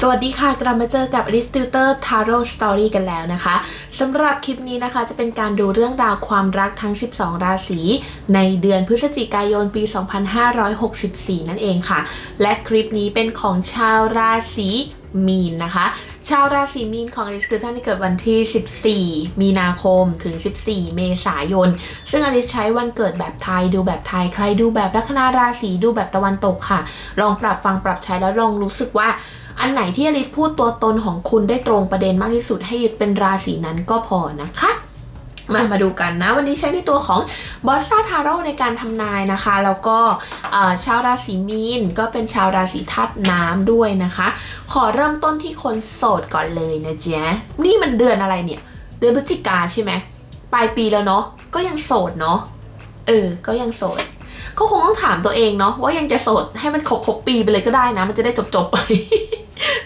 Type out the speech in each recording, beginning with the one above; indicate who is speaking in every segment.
Speaker 1: สวัสดีค่ะ กลับมาเจอกับ a r i s t i l t e r Tarot Story กันแล้วนะคะสำหรับคลิปนี้นะคะจะเป็นการดูเรื่องราวความรักทั้ง 12 ราศี ในเดือนพฤศจิกายนปี 2564 นั่นเองค่ะ และคลิปนี้เป็นของชาวราศีมีนนะคะ ชาวราศีมีนของอลิสคือท่านที่เกิดวันที่ 14 มีนาคมถึง 14 เมษายน ซึ่งอลิสใช้วันเกิดแบบไทยดูแบบไทยใครดูแบบลัคนาราศีดูแบบตะวันตกค่ะ ลองปรับฟังปรับใช้แล้วลองรู้สึกว่า อันไหนที่อลิสพูดตัวตนของคุณได้ตรงประเด็นมากที่สุดให้ยึดเป็นราศีนั้นก็พอนะคะมามาดูกันนะ วันนี้ใช้ในตัวของบอสซาทาโร่ในการทำนายนะคะ แล้วก็ชาวราศีมีนก็เป็นชาวราศีธาตุน้ำด้วยนะคะ ขอเริ่มต้นที่คนโสดก่อนเลยนะเจ๊นี่มันเดือนอะไรเนี่ย เดือนพฤศจิกาใช่ไหมปลายปีแล้วเนาะก็ยังโสดเนาะเออ ก็ยังโสด ก็คงต้องถามตัวเองเนาะว่ายังจะโสดให้มันครบครบปีไปเลยก็ได้นะ มันจะได้จบจบๆไป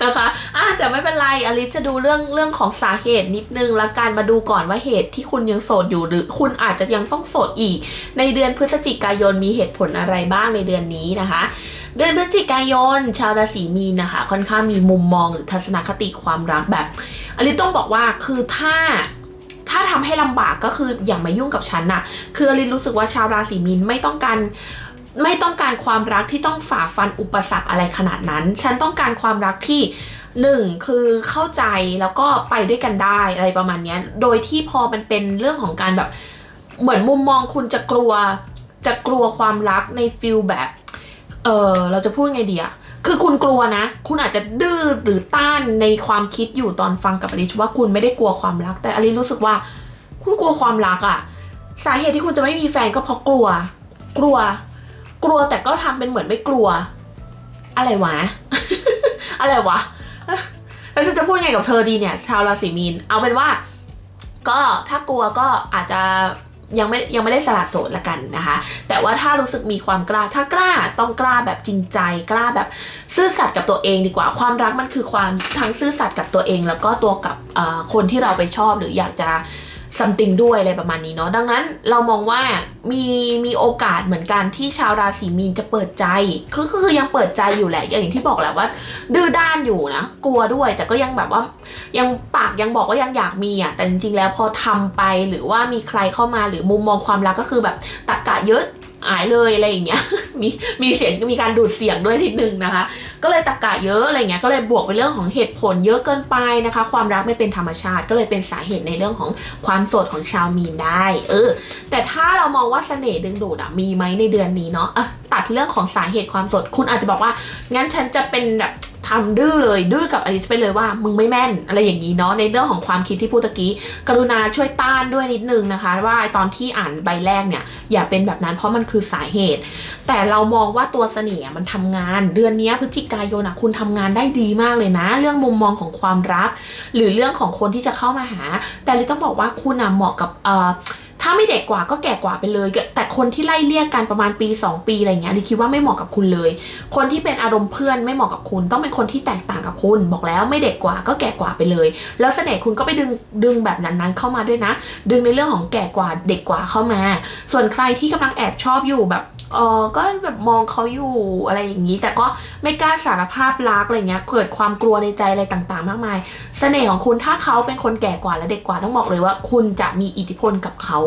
Speaker 1: นะคะอะแต่ไม่เป็นไรอลิซจะดูเรื่องเรื่องของสาเหตุนิดนึงละกันมาดูก่อนว่าเหตุที่คุณยังโสดอยู่หรือคุณอาจจะยังต้องโสดอีก ในเดือนพฤศจิกายนมีเหตุผลอะไรบ้างในเดือนนี้นะคะ เดือนพฤศจิกายน ชาวราศีมีนนะคะ ค่อนข้างมีมุมมองหรือทัศนคติความรักแบบอลิซต้องบอกว่าคือถ้าถ้าทำให้ลำบากก็คืออย่ามายุ่งกับฉันน่ะ คืออลินรู้สึกว่าชาวราศีมีนไม่ต้องการ ไม่ต้องการความรักที่ต้องฝ่าฟันอุปสรรคอะไรขนาดนั้น ฉันต้องการความรักที่หนึ่งคือเข้าใจแล้วก็ไปด้วยกันได้อะไรประมาณนี้โดยที่พอมันเป็นเรื่องของการแบบเหมือนมุมมองคุณจะกลัวจะกลัวความรักในฟิลแบบ เออเราจะพูดไงดีอะคือคุณกลัวนะ คุณอาจจะดื้อหรือต้านในความคิดอยู่ตอนฟังกับอลิชว่าคุณไม่ได้กลัวความรัก แต่อลิรู้สึกว่า คุณกลัวความรักอะสาเหตุที่คุณจะไม่มีแฟนก็เพราะกลัว กลัว กลัวแต่ก็ทำเป็นเหมือนไม่กลัว อะไรวะ อะไรวะแล้วฉันจะพูดไงกับเธอดีเนี่ย ชาวราศีมีน เอาเป็นว่า ก็ถ้ากลัวก็อาจจะยังไม่ยังไม่ได้สละโสดละกันนะคะ แต่ว่าถ้ารู้สึกมีความกล้า ถ้ากล้าต้องกล้าแบบจริงใจ กล้าแบบซื่อสัตย์กับตัวเองดีกว่า ความรักมันคือความทั้งซื่อสัตย์กับตัวเอง แล้วก็ตัวกับคนที่เราไปชอบหรืออยากจะ something ด้วยอะไรประมาณนี้เนาะดังนั้นเรามองว่ามีมีโอกาสเหมือนกันที่ชาวราศีมีนจะเปิดใจคือคือคือยังเปิดใจอยู่แหละอย่างที่บอกแหละว่า ดื้อด้านอยู่นะกลัวด้วย แต่ก็ยังแบบว่ายังปากยังบอกว่ายังอยากมีอะแต่จริงๆแล้วพอทำไปหรือว่ามีใครเข้ามาหรือมุมมองความรักก็คือแบบตักกะเยอะ อายเลยอะไรอย่างเงี้ย มีมีเสียงมีการดูดเสียงด้วยนิดนึงนะคะ ก็เลยตะกะเยอะอะไรเงี้ย ก็เลยบวกไปเรื่องของเหตุผลเยอะเกินไปนะคะ ความรักไม่เป็นธรรมชาติ ก็เลยเป็นสาเหตุในเรื่องของความโสดของชาวมีนได้ เออ แต่ถ้าเรามองว่าเสน่ห์ดึงดูดอะมีไหมในเดือนนี้เนาะตัดเรื่องของสาเหตุความโสด คุณอาจจะบอกว่า งั้นฉันจะเป็นแบบ ทำดื้อเลยดื้อกับอลิซไปเลยว่ามึงไม่แม่นอะไรอย่างนี้เนาะในเรื่องของความคิดที่พูดตะกี้ กรุณาช่วยต้านด้วยนิดนึงนะคะ ว่าตอนที่อ่านใบแรกเนี่ย อย่าเป็นแบบนั้นเพราะมันคือสาเหตุ แต่เรามองว่าตัวเสน่ห์มันทำงาน เดือนนี้พฤศจิกายนอะคุณทำงานได้ดีมากเลยนะ เรื่องมุมมองของความรัก หรือเรื่องของคนที่จะเข้ามาหา แต่ลิต้องบอกว่าคุณอะเหมาะกับเอ่อ ถ้าไม่เด็กกว่าก็แก่กว่าไปเลย แต่คนที่ไล่เลี่ยกันประมาณปี 2 ปีอะไรเงี้ยดิคิดว่าไม่เหมาะกับคุณเลย คนที่เป็นอารมณ์เพื่อนไม่เหมาะกับคุณ ต้องเป็นคนที่แตกต่างกับคุณ บอกแล้วไม่เด็กกว่าก็แก่กว่าไปเลย แล้วเสน่ห์คุณก็ไปดึงดึงแบบนั้นๆเข้ามาด้วยนะ ดึงในเรื่องของแก่กว่าเด็กกว่าเข้ามา ส่วนใครที่กำลังแอบชอบอยู่แบบ เออก็แบบมองเขาอยู่อะไรอย่างนี้ แต่ก็ไม่กล้าสารภาพรักอะไรเงี้ย เกิดความกลัวในใจอะไรต่างๆ มากมาย เสน่ห์ของคุณถ้าเขาเป็นคนแก่กว่าและเด็กกว่าต้องบอกเลยว่า คุณจะมีอิทธิพลกับเขา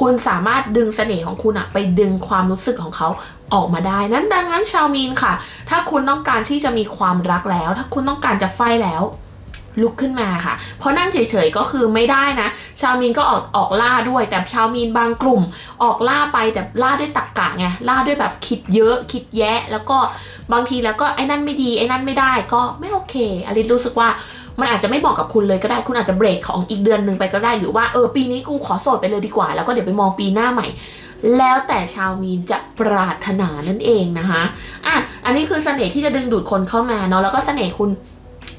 Speaker 1: คุณสามารถดึงเสน่ห์ของคุณอะไปดึงความรู้สึกของเขาออกมาได้ นั้นดังนั้นชาวมีนค่ะ ถ้าคุณต้องการที่จะมีความรักแล้ว ถ้าคุณต้องการจะไฟแล้ว ลุกขึ้นมาค่ะ เพราะนั่งเฉยๆก็คือไม่ได้นะ ชาวมีนก็ออกออกล่าด้วย แต่ชาวมีนบางกลุ่มออกล่าไปแต่ล่าด้วยตักกะไงล่าด้วยแบบคิดเยอะคิดแยะ แล้วก็บางทีแล้วก็ไอ้นั่นไม่ดีไอ้นั่นไม่ได้ก็ไม่โอเคอลิสรู้สึกว่ามันอาจจะไม่บอกกับคุณเลยก็ได้ คุณอาจจะเบรกของอีกเดือนหนึ่งไปก็ได้ หรือว่าเออปีนี้กูขอโสดไปเลยดีกว่า แล้วก็เดี๋ยวไปมองปีหน้าใหม่ แล้วแต่ชาวมีนจะปรารถนานั่นเองนะคะ อะ อันนี้คือเสน่ห์ที่จะดึงดูดคนเข้ามาเนาะ แล้วก็เสน่ห์คุณ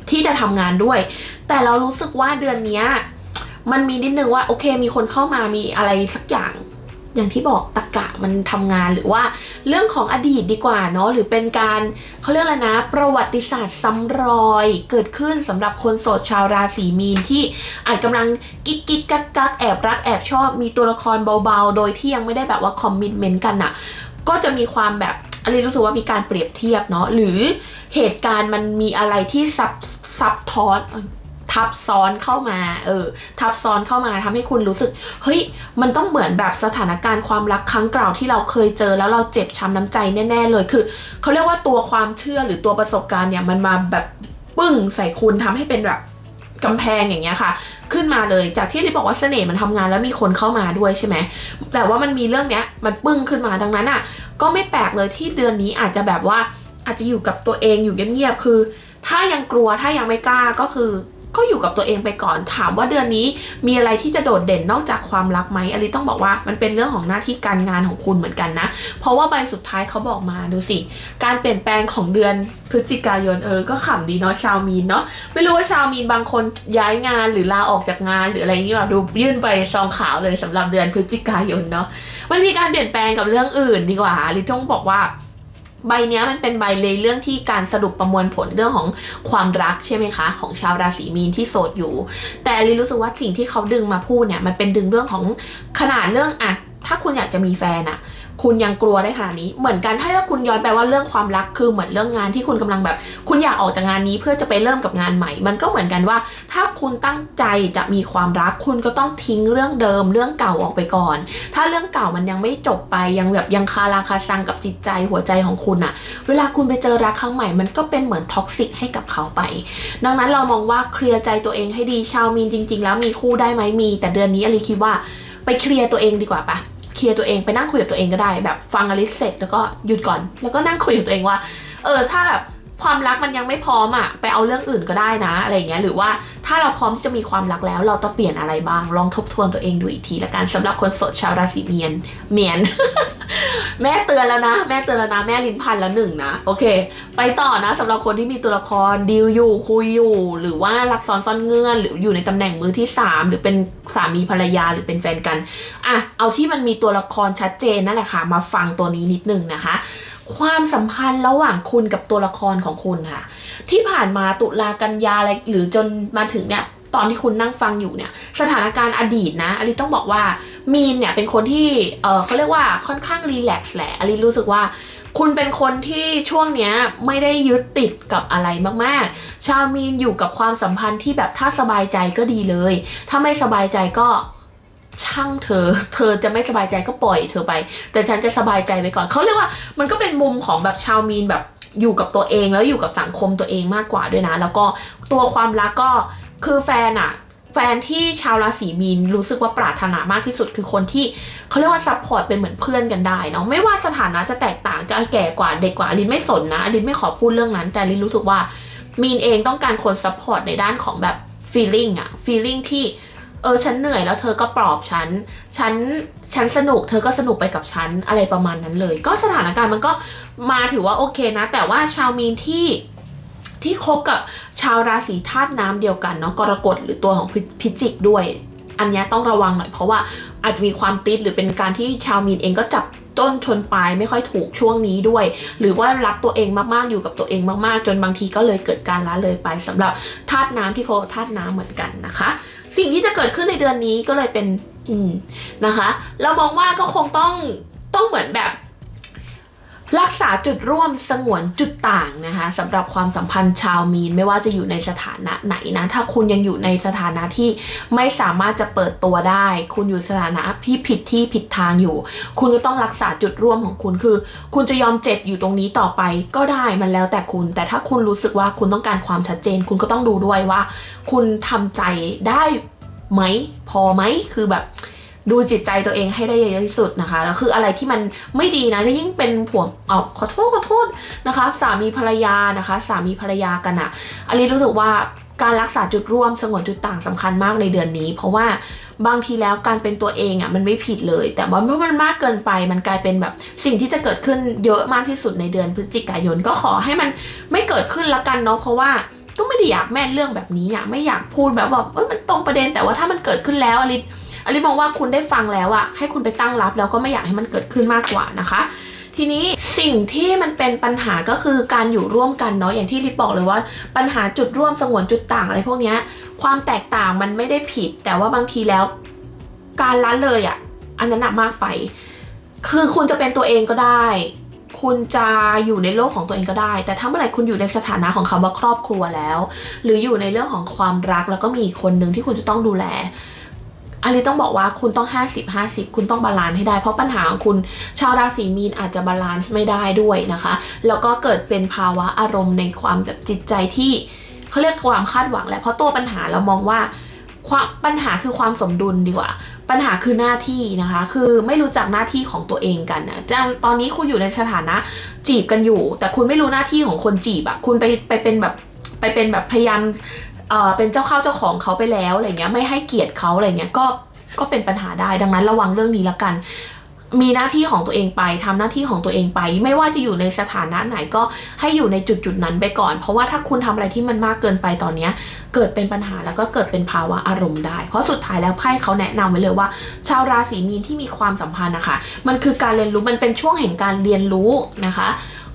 Speaker 1: ที่จะทำงานด้วย แต่เรารู้สึกว่าเดือนเนี้ยมันมีนิดนึงว่าโอเค มีคนเข้ามามีอะไรสักอย่างอย่างที่บอกตะกะมันทำงานหรือว่าเรื่องของอดีตดีกว่าเนาะหรือเป็นการเขาเรียกอะไรนะ ประวัติศาสตร์ซ้ำรอยเกิดขึ้นสำหรับคนโสดชาวราศีมีนที่อาจกำลังกิ๊กกิ๊กกักกักแอบรักแอบชอบมีตัวละครเบาๆ โดยที่ยังไม่ได้แบบว่าคอมมิตเมนต์กันอะก็จะมีความแบบ อันนี้รู้สึกว่ามีการเปรียบเทียบเนาะหรือเหตุการณ์มันมีอะไรที่ซับซับท้อนทับซ้อนเข้ามา เออ ทับซ้อนเข้ามาทำให้คุณรู้สึก เฮ้ย มันต้องเหมือนแบบสถานการณ์ความรักครั้งเก่าที่เราเคยเจอแล้วเราเจ็บช้ำน้ำใจแน่ ๆ เลย คือเขาเรียกว่าตัวความเชื่อหรือตัวประสบการณ์เนี่ยมันมาแบบปึ้งใส่คุณทำให้เป็นแบบ กำแพงอย่างเงี้ยค่ะ ขึ้นมาเลยจากที่ลิบอกว่าเสน่ห์มันทำงานแล้วมีคนเข้ามาด้วยใช่ไหมแต่ว่ามันมีเรื่องเนี้ยมันปึ้งขึ้นมาดังนั้นอะ ก็ไม่แปลกเลยที่เดือนนี้อาจจะแบบว่าอาจจะอยู่กับตัวเองอยู่เงียบๆคือ ถ้ายังกลัวถ้ายังไม่กล้าก็คือ ก็อยู่กับตัวเองไปก่อนถามว่าเดือนนี้มีอะไรที่จะโดดเด่นนอกจากความรักไหมอลิต้องบอกว่ามันเป็นเรื่องของหน้าที่การงานของคุณเหมือนกันนะ เพราะว่าใบสุดท้ายเขาบอกมาดูสิ การเปลี่ยนแปลงของเดือนพฤศจิกายนเออก็ขำดีเนาะชาวมีนเนาะไม่รู้ว่าชาวมีนบางคนย้ายงานหรือลาออกจากงานหรืออะไรอย่างนี้แบบดูยื่นไปซองขาวเลยสำหรับเดือนพฤศจิกายนเนาะมันมีการเปลี่ยนแปลงกับเรื่องอื่นดีกว่าลิต้องบอกว่า ใบเนี้ยมันเป็นใบเลยเรื่องที่การสรุปประมวลผลเรื่องของความรักใช่ไหมคะ ของชาวราศีมีนที่โสดอยู่ แต่ลิรู้สึกว่าสิ่งที่เขาดึงมาพูดเนี่ยมันเป็นดึงเรื่องของขนาดเรื่องอะ ถ้าคุณอยากจะมีแฟนอะคุณยังกลัวได้ขนาดนี้ เหมือนกันถ้าคุณย้อนไปว่าเรื่องความรักคือเหมือนเรื่องงานที่คุณกำลังแบบ คุณอยากออกจากงานนี้เพื่อจะไปเริ่มกับงานใหม่ มันก็เหมือนกันว่า ถ้าคุณตั้งใจจะมีความรัก คุณก็ต้องทิ้งเรื่องเดิม เรื่องเก่าออกไปก่อน ถ้าเรื่องเก่ามันยังไม่จบไปยังแบบยังคาราคาซังกับจิตใจหัวใจของคุณอะเวลาคุณไปเจอรักครั้งใหม่ มันก็เป็นเหมือนท็อกซิกให้กับเขาไป ดังนั้นเรามองว่าเคลียร์ใจตัวเองให้ดีชาวมีนจริง ๆ แล้วมีคู่ได้ไหมมี แต่เดือนนี้อลิคิดว่าไปเคลียร์ตัวเองดีกว่าปะ เคลียร์ตัวเองไปนั่งคุยกับตัวเองก็ได้ แบบฟังอลิสเสร็จแล้วก็หยุดก่อน แล้วก็นั่งคุยกับตัวเองว่า เออถ้าแบบ ความรักมันยังไม่พร้อมอะไปเอาเรื่องอื่นก็ได้นะอะไรเงี้ยหรือว่าถ้าเราพร้อมที่จะมีความรักแล้ว เราต้องเปลี่ยนอะไรบ้าง ลองทบทวนตัวเองดูอีกทีละกันสำหรับคนโสดชาวราศีเมียนเมียน แม่เตือนแล้วนะ แม่เตือนแล้วนะ แม่ลินพันแล้วหนึ่งนะโอเค ไปต่อนะสำหรับคนที่มีตัวละครดีลอยู่คุยอยู่ หรือว่ารักซ้อนซ่อนเงื่อนหรืออยู่ในตำแหน่งมือที่ 3 หรือเป็นสามีภรรยาหรือเป็นแฟนกันอะเอาที่มันมีตัวละครชัดเจนนั่นแหละค่ะมาฟังตัวนี้นิดนึงนะคะ ความสัมพันธ์ระหว่างคุณกับตัวละครของคุณค่ะ ที่ผ่านมาตุลากันยาอะไรหรือจนมาถึงเนี่ยตอนที่คุณนั่งฟังอยู่เนี่ยสถานการณ์อดีตนะอลิต้องบอกว่ามีนเนี่ยเป็นคนที่เออเขาเรียกว่าค่อนข้างรีแลกซ์แหละอลิรู้สึกว่า คุณเป็นคนที่ช่วงเนี้ยไม่ได้ยึดติดกับอะไรมากๆ ชาวมีนอยู่กับความสัมพันธ์ที่แบบถ้าสบายใจก็ดีเลย ถ้าไม่สบายใจก็ ช่างเธอ เธอจะไม่สบายใจก็ปล่อยเธอไป แต่ฉันจะสบายใจไปก่อนเขาเรียกว่า มันก็เป็นมุมของแบบชาวมีนแบบอยู่กับตัวเองแล้วอยู่กับสังคมตัวเองมากกว่าด้วยนะ แล้วก็ตัวความรักก็คือแฟนอะแฟนที่ชาวราศีมีนรู้สึกว่าปรารถนามากที่สุดคือคนที่เขาเรียกว่าซัพพอร์ตเป็นเหมือนเพื่อนกันได้เนาะไม่ว่าสถานะจะแตกต่างจะแก่กว่าเด็กกว่าอลินไม่สนนะอลินไม่ขอพูดเรื่องนั้น แต่อลินรู้สึกว่ามีนเองต้องการคนซัพพอร์ตในด้านของแบบ feeling อะ feeling ที่ เออฉันเหนื่อยแล้วเธอก็ปลอบฉัน ฉันฉันสนุกเธอก็สนุกไปกับฉันอะไรประมาณนั้นเลย ก็สถานการณ์มันก็มาถือว่าโอเคนะ แต่ว่าชาวมีนที่ที่คบกับชาวราศีธาตุน้ำเดียวกันเนาะกรกฎหรือตัวของพิพิจิกด้วย อันนี้ต้องระวังหน่อยเพราะว่าอาจจะมีความติดหรือเป็นการที่ชาวมีนเองก็จับ ต้นชนปลายไม่ค่อยถูกช่วงนี้ด้วย หรือว่ารักตัวเองมากๆอยู่กับตัวเองมากๆ จนบางทีก็เลยเกิดการละเลยไปสำหรับธาตุน้ำที่เขาธาตุน้ำเหมือนกันนะคะ สิ่งที่จะเกิดขึ้นในเดือนนี้ก็เลยเป็นอืมนะคะ เรามองว่าก็คงต้องต้องเหมือนแบบ รักษาจุดร่วมสงวนจุดต่างนะคะสำหรับความสัมพันธ์ชาวมีนไม่ว่าจะอยู่ในสถานะไหนนะ ถ้าคุณยังอยู่ในสถานะที่ไม่สามารถจะเปิดตัวได้ คุณอยู่สถานะที่ผิดที่ผิดทางอยู่ คุณก็ต้องรักษาจุดร่วมของคุณคือ คุณจะยอมเจ็บอยู่ตรงนี้ต่อไปก็ได้มันแล้วแต่คุณ แต่ถ้าคุณรู้สึกว่าคุณต้องการความชัดเจน คุณก็ต้องดูด้วยว่า คุณทำใจได้ไหมพอไหมคือแบบ ดูจิตใจตัวเองให้ได้เยอะที่สุดนะคะแล้วคืออะไรที่มันไม่ดีนะยิ่งเป็นผัวเอาขอโทษขอโทษนะคะ สามีภรรยานะคะ สามีภรรยากันอะอันนี้รู้สึกว่าการรักษาจุดร่วมสงวนจุดต่างสำคัญมากในเดือนนี้ เพราะว่าบางทีแล้วการเป็นตัวเองอะมันไม่ผิดเลย แต่ว่าเมื่อมันมากเกินไป มันกลายเป็นแบบสิ่งที่จะเกิดขึ้นเยอะมากที่สุดในเดือนพฤศจิกายน ก็ขอให้มันไม่เกิดขึ้นละกันเนาะเพราะว่าก็ไม่ได้อยากแม่เรื่องแบบนี้อะไม่อยากพูดแบบว่าเอ้ยมันตรงประเด็นแต่ว่าถ้ามันเกิดขึ้นแล้วอลิ อลิมองว่าคุณได้ฟังแล้วอะให้คุณไปตั้งรับแล้วก็ไม่อยากให้มันเกิดขึ้นมากกว่านะคะทีนี้สิ่งที่มันเป็นปัญหาก็คือการอยู่ร่วมกันเนาะอย่างที่ลิปบอกเลยว่าปัญหาจุดร่วมสงวนจุดต่างอะไรพวกนี้ความแตกต่างมันไม่ได้ผิด แต่ว่าบางทีแล้ว การละเลยอะอันนั้นอะมากไป คือคุณจะเป็นตัวเองก็ได้ คุณจะอยู่ในโลกของตัวเองก็ได้ แต่ถ้าเมื่อไหร่คุณอยู่ในสถานะของคำว่าครอบครัวแล้ว หรืออยู่ในเรื่องของความรักแล้วก็มีอีกคนหนึ่งที่คุณจะต้องดูแล อันนี้ต้องบอกว่าคุณต้อง 50 50 คุณต้องบาลานซ์ให้ได้ เพราะปัญหาของคุณชาวราศีมีนอาจจะบาลานซ์ไม่ได้ด้วยนะคะ แล้วก็เกิดเป็นภาวะอารมณ์ในความแบบจิตใจที่เขาเรียกความคาดหวังแหละเพราะตัวปัญหาเรามองว่าความปัญหาคือความสมดุลดีกว่า ปัญหาคือหน้าที่นะคะ คือไม่รู้จักหน้าที่ของตัวเองกันนะตอนนี้คุณอยู่ในสถานะจีบกันอยู่ แต่คุณไม่รู้หน้าที่ของคนจีบอะคุณไปไปเป็นแบบไปเป็นแบบพยายาม เออเป็นเจ้าเข้าเจ้าของเขาไปแล้วอะไรเงี้ยไม่ให้เกียรติเขาอะไรเงี้ยก็ก็เป็นปัญหาได้ดังนั้นระวังเรื่องนี้ละกัน มีหน้าที่ของตัวเองไปทำหน้าที่ของตัวเองไป ไม่ว่าจะอยู่ในสถานะไหนก็ให้อยู่ในจุดจุดนั้นไปก่อน เพราะว่าถ้าคุณทำอะไรที่มันมากเกินไปตอนเนี้ย เกิดเป็นปัญหาแล้วก็เกิดเป็นภาวะอารมณ์ได้ เพราะสุดท้ายแล้วไพ่เขาแนะนำไว้เลยว่า ชาวราศีมีนที่มีความสัมพันธ์นะคะ มันคือการเรียนรู้มันเป็นช่วงแห่งการเรียนรู้นะคะ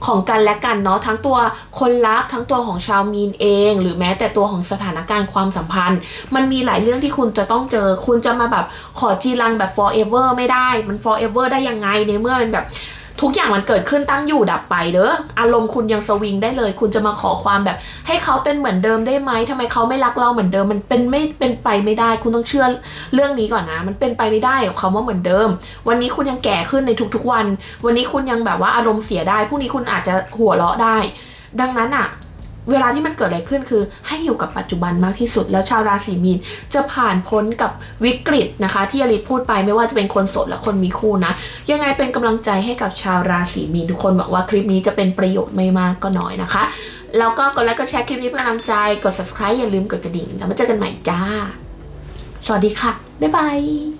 Speaker 1: ของกันและกันเนาะทั้งตัวคนรักทั้งตัวของชาวมีนเอง หรือแม้แต่ตัวของสถานการณ์ความสัมพันธ์ มันมีหลายเรื่องที่คุณจะต้องเจอ คุณจะมาแบบขอจีรังแบบ forever ไม่ได้มัน forever ได้ยังไงในเมื่อมันแบบ ทุกอย่างมันเกิดขึ้นตั้งอยู่ดับไปเด้ออารมณ์คุณยังสวิงได้เลย คุณจะมาขอความแบบ ให้เขาเป็นเหมือนเดิมได้ไหมทำไมเขาไม่รักเราเหมือนเดิมมันเป็นไม่เป็นไปไม่ได้ คุณต้องเชื่อเรื่องนี้ก่อนนะ มันเป็นไปไม่ได้กับคำว่าเหมือนเดิม วันนี้คุณยังแก่ขึ้นในทุกๆวัน วันนี้คุณยังแบบว่าอารมณ์เสียได้พรุ่งนี้คุณอาจจะหัวเราะได้ ดังนั้นอะ เวลาที่มันเกิดอะไรขึ้นคือ ให้อยู่กับปัจจุบันมากที่สุด แล้วชาวราศีมีนจะผ่านพ้นกับวิกฤตนะคะ ที่อลิศพูดไปไม่ว่าจะเป็นคนโสดและคนมีคู่นะ ยังไงเป็นกำลังใจให้กับชาวราศีมีนทุกคนหวังว่าคลิปนี้จะเป็นประโยชน์ไม่มากก็น้อยนะคะ แล้วก็กดไลค์กดแชร์คลิปนี้เป็นกำลังใจกด subscribe อย่าลืมกดกระดิ่งแล้วมาเจอกันใหม่จ้า สวัสดีค่ะบ๊ายบาย